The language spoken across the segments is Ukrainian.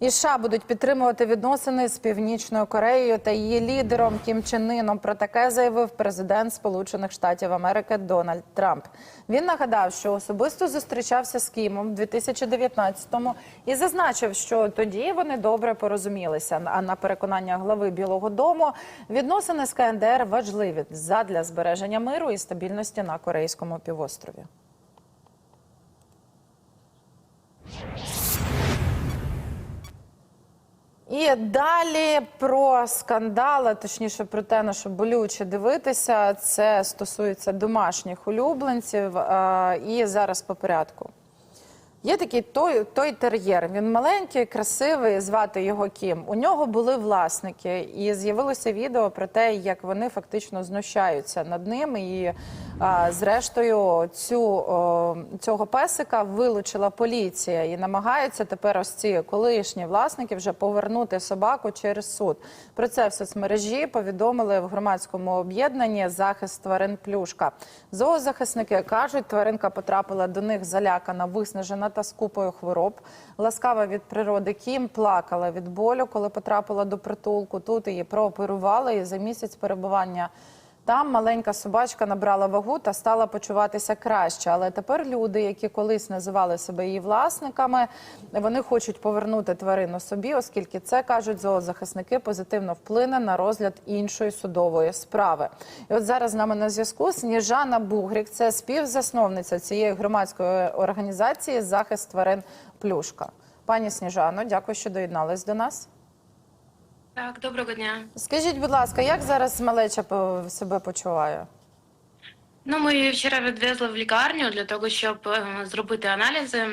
І США будуть підтримувати відносини з північною Кореєю та її лідером Кім Чен Іном. Про таке заявив президент Сполучених Штатів Америки Дональд Трамп. Він нагадав, що особисто зустрічався з Кімом в 2019-му і зазначив, що тоді вони добре порозумілися. А на переконання глави Білого Дому відносини з КНДР важливі задля збереження миру і стабільності на Корейському півострові. Далі про скандали, точніше про те, на що болюче дивитися. Це стосується домашніх улюбленців. І зараз по порядку. Є такий той, той тер'єр. Він маленький, красивий, звати його Кім. У нього були власники, і з'явилося відео про те, як вони фактично знущаються над ним. І зрештою, цю цього песика вилучила поліція і намагаються тепер ось ці колишні власники вже повернути собаку через суд. Про це в соцмережі повідомили в громадському об'єднанні захист тварин плюшка. Зоозахисники кажуть, тваринка потрапила до них залякана, виснажена та з купою хвороб. Ласкава від природи Кім плакала від болю, коли потрапила до притулку. Тут її прооперували і за місяць перебування. Там маленька собачка набрала вагу та стала почуватися краще. Але тепер люди, які колись називали себе її власниками, вони хочуть повернути тварину собі, оскільки це кажуть зоозахисники позитивно вплине на розгляд іншої судової справи. І от зараз з нами на зв'язку Сніжана Бугрік, це співзасновниця цієї громадської організації захист тварин Плюшка. Пані Сніжано, дякую, що доєднались до нас. Так, доброго дня. Скажіть, будь ласка, як зараз малеча себе почуває? Ну, ми її вчора відвезли в лікарню для того, щоб е, зробити аналізи,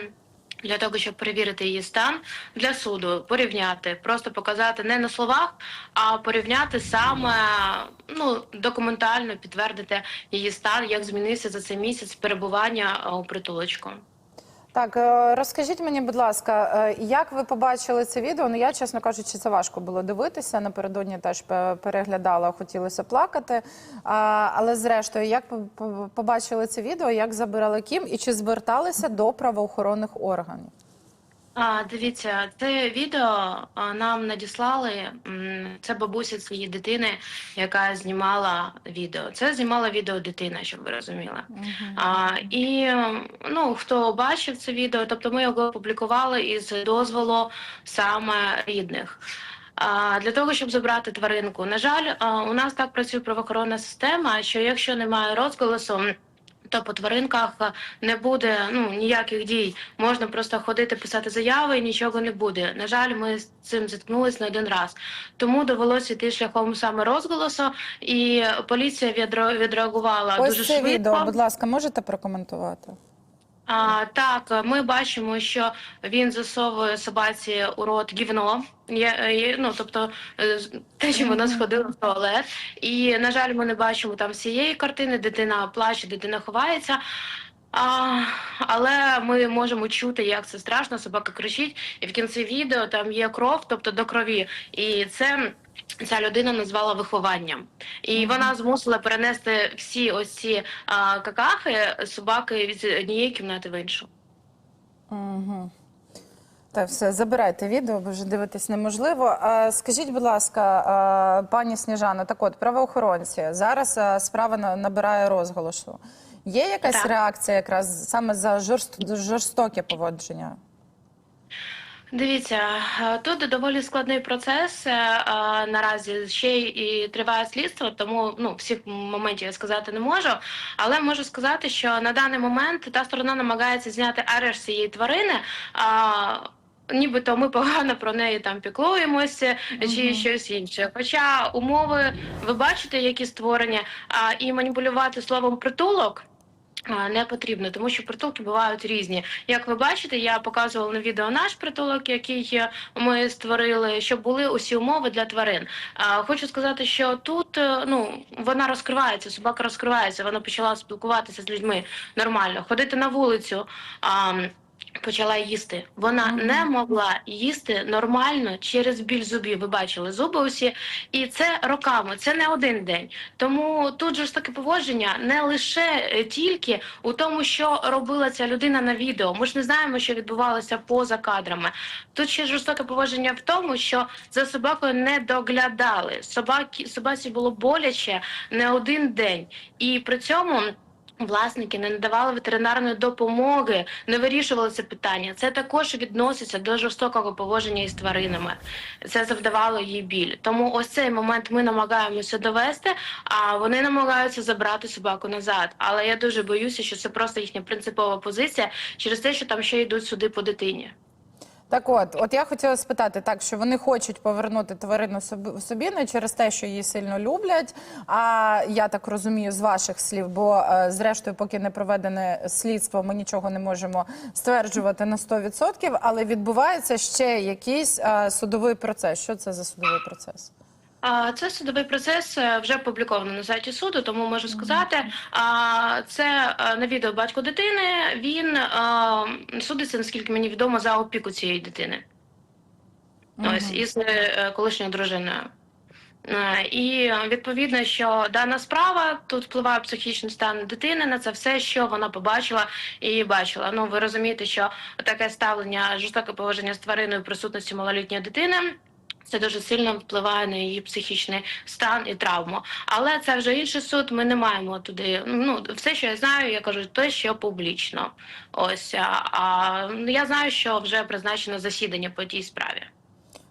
для того, щоб перевірити її стан для суду, порівняти, просто показати не на словах, а порівняти саме ну документально підтвердити її стан, як змінився за цей місяць перебування е, у притулочку. Так, е, розкажіть мені, будь ласка, е, як ви побачили це відео? Ну я, чесно кажучи, це важко було дивитися. Напередодні теж переглядала, хотілося плакати. Але зрештою, як по- по- побачили це відео, як забирали Кім і чи зверталися до правоохоронних органів? А, дивіться, це відео а, нам надіслали. м, Це бабуся цієї дитини, яка знімала відео. Це знімала відео дитина, щоб ви розуміли. А, і ну, хто бачив це відео, тобто ми його опублікували із дозволу саме рідних. А, для того, щоб забрати тваринку. На жаль, а, у нас так працює правоохоронна система, що якщо немає розголосу. То по тваринках не буде ну ніяких дій. Можна просто ходити, писати заяви і нічого не буде. На жаль, ми з цим зіткнулись не один раз. Тому довелося йти шляхом саме розголосу, і поліція відро відреагувала Ось дуже це швидко. відео, будь ласка, можете прокоментувати? А, так, ми бачимо, що він засовує собаці у рот гівно. Є, є, ну, тобто е, те, що вона сходила в туалет. І, на жаль, ми не бачимо там всієї картини. Дитина плаче, дитина ховається. А, але ми можемо чути, як це страшно, собака кричить, і в кінці відео там є кров, тобто до крові. І це ця людина назвала вихованням. І вона змусила перенести всі ось ці а, какахи собаки від однієї кімнати в іншу. Угу. Так, все, забирайте відео, бо вже дивитись неможливо. А, скажіть, будь ласка, пані Сніжана, так от, правоохоронці, зараз справа на- набирає розголосу. Є якась Так. реакція якраз саме за жорст... жорстоке поводження? Дивіться, е, тут доволі складний процес. е, Наразі ще і триває слідство, тому ну всіх моментів я сказати не можу. Але можу сказати, що на даний момент та сторона намагається зняти арешт цієї тварини. А, Нібито ми погано про неї там піклуємося чи щось інше. Хоча умови ви бачите, які створені, а і маніпулювати словом притулок. Не потрібно, тому що притулки бувають різні. Як ви бачите, я показувала на відео наш притулок, який ми створили, щоб були усі умови для тварин. Хочу сказати, що тут е, ну вона розкривається, собака розкривається. Вона почала спілкуватися з людьми нормально, ходити на вулицю. Почала їсти. Вона не могла їсти нормально через біль зубів. Ви бачили зуби усі, і це роками, це не один день. Тому тут жорстоке поводження не лише е, тільки у тому, що робила ця людина на відео. Ми ж не знаємо, що відбувалося поза кадрами. Тут ще жорстоке поводження в тому, що за собакою не доглядали. Собаки собаці було боляче не один день, і при цьому. Власники не надавали ветеринарної допомоги, не вирішували це питання. Це також відноситься до жорстокого поводження із тваринами. Це завдавало їй біль. Тому ось цей момент ми намагаємося довести, а вони намагаються забрати собаку назад. Але я дуже боюся, що це просто їхня принципова позиція через те, що там ще йдуть суди по дитині. Так от, от я хотіла спитати так, що вони хочуть повернути тварину собі, не через те, що її сильно люблять. А я так розумію з ваших слів, бо е, зрештою, поки не проведене слідство, ми нічого не можемо стверджувати на 100%, але відбувається ще якийсь е, судовий процес. Що це за судовий процес? Це судовий процес е, вже опубліковано на сайті суду, тому можу сказати. Це е, на відео батько дитини. Він е, судиться, наскільки мені відомо, за опіку цієї дитини. Ось із колишньою дружиною. І відповідно, що дана справа тут впливає психічний стан дитини на це все, що вона побачила і бачила. Ну ви розумієте, що таке ставлення, жорстоке поводження з твариною в присутності малолітньої дитини. Це дуже сильно впливає на її психічний стан і травму. Але це вже інший суд. Ми не маємо туди. Ну все, що я знаю, я кажу, те, що публічно. Ось а, а я знаю, що вже призначено засідання по тій справі.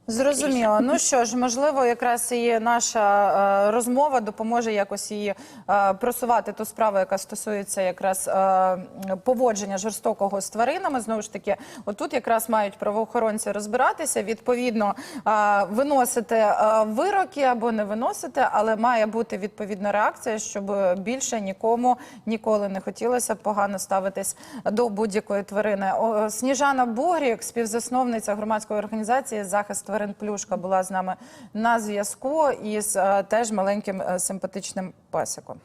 Зрозуміло. Ну що ж, можливо, якраз і наша е, розмова допоможе якось її е, просувати ту справу, яка стосується якраз е, поводження жорстокого з тваринами. Знову ж таки, отут якраз мають правоохоронці розбиратися, відповідно виносити вироки або не виносити, але має бути відповідна реакція, щоб більше нікому ніколи не хотілося погано ставитись до будь-якої тварини. Сніжана Бугрік, співзасновниця громадської організації захист тварин Тварин Плюшка була з нами на зв'язку із е, теж маленьким е, симпатичним пасіком.